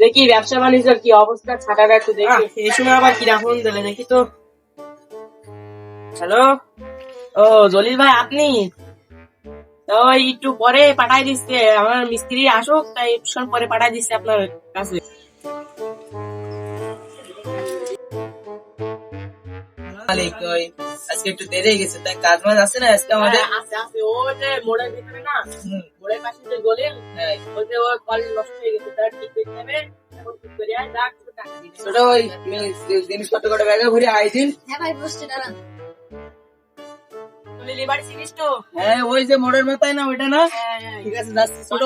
দেখি ব্যবসা বাণিজ্যের কি অবস্থা ছাটাটা একটু দেখি। এই সময় আবার কি রাখুন দিলে দেখি তো। হ্যালো ও জলিল ভাই আপনি? তো একটু পরে পাঠাই দিচ্ছে আমার মিস্ত্রি আসুক তাই একটু পরে পাঠাই দিচ্ছে আপনার কাছে। আজকে একটু দেরি হয়ে গেছে তাই কাজ মাজ আছে না আজকে আমাদের? হ্যাঁ, আছে আছে। ও যে মোড়ের ভিতরে না? হ্যাঁ। ওর কল নষ্ট হয়ে গেছে তার ঠিক করে ছোট ওই জিনিসপত্র ব্যাগে হ্যাঁ ভাই বসছে দাঁড়ান। হ্যাঁ ওই যে মোড়ের মাথায় না ওইটা না? হ্যাঁ হ্যাঁ। ঠিক আছে যাচ্ছি ছোট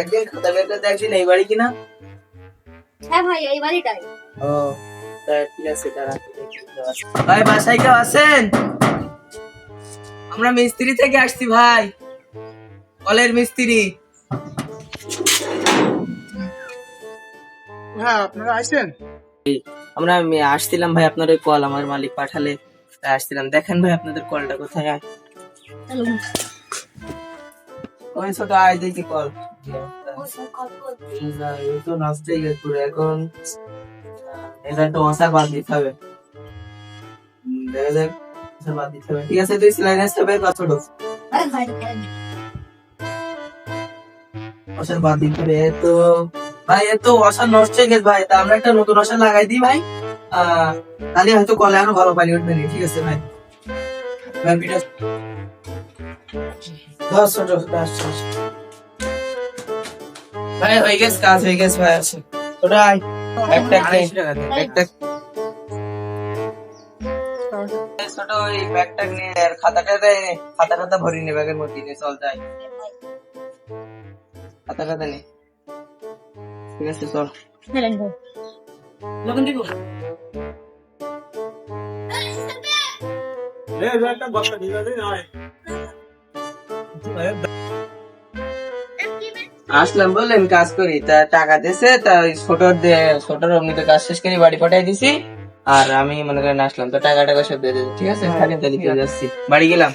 একদিন খাতা বের করতে একদিন এই বাড়ি কিনা? হ্যাঁ ভাই এই বাড়িটাই। ও তা ঠিক আছে দাঁড়া ভাই বাসায় কেউ আছেন? আমরা মিস্ত্রি থেকে আসছি ভাই। কলের মিস্ত্রি। হ্যাঁ আপনারা আইছেন? আমরা আসছিলাম ভাই আপনার ওই কল আমার মালিক পাঠালে। আসছিলাম। দেখেন ভাই আপনাদের কলটা কোথায়? আয় ওই ছোট আয় দেখি কল। না, এই তো নষ্ট হয়ে গেছে পুরো এখন। এটা একটা মশা বাদ দিতে হবে। হুম, দেখা যাক মশা বাদ দিতে হবে। ঠিক আছে তুই সিলাই নেস হবে কত ছোট। আরে ভাই মশার বাদ দিতে হবে। তো ভাই নষ্ট হয়ে গেছে ভাই। তা আমরা একটা নতুন মশা লাগাই দিই ভাই। আহ, তাহলে হয়তো কলে আরও ভালো পানি উঠবে ঠিক আছে ভাই। ভিডিও দশ ছোট। ভাই হয়ে গেছে কাজ হয়ে গেছে ভাই আছে আয় একটা একটা ছোট ওই ব্যাগটা নিয়ে আর খাতাটা দেয় নে। খাতা টাতা ভরি নে ব্যাগের মধ্যে নিয়ে চল যাই। খাতা টাতা নে। ঠিক আছে চল। লগন দিব? একটা বস্তা দিয়ে দিন আয়। আসলাম বললেন কাজ করি তা টাকা দিছে তা ওই ছোটর দিয়ে ছোটর অমনিতে কাজ শেষ করে বাড়ি পাঠাই দিছি আর আমি মনে করেন আসলাম তো টাকা টাকা সব দিয়ে দিচ্ছি ঠিক আছে? খালি তাহলে চলে যাচ্ছি। বাড়ি গেলাম।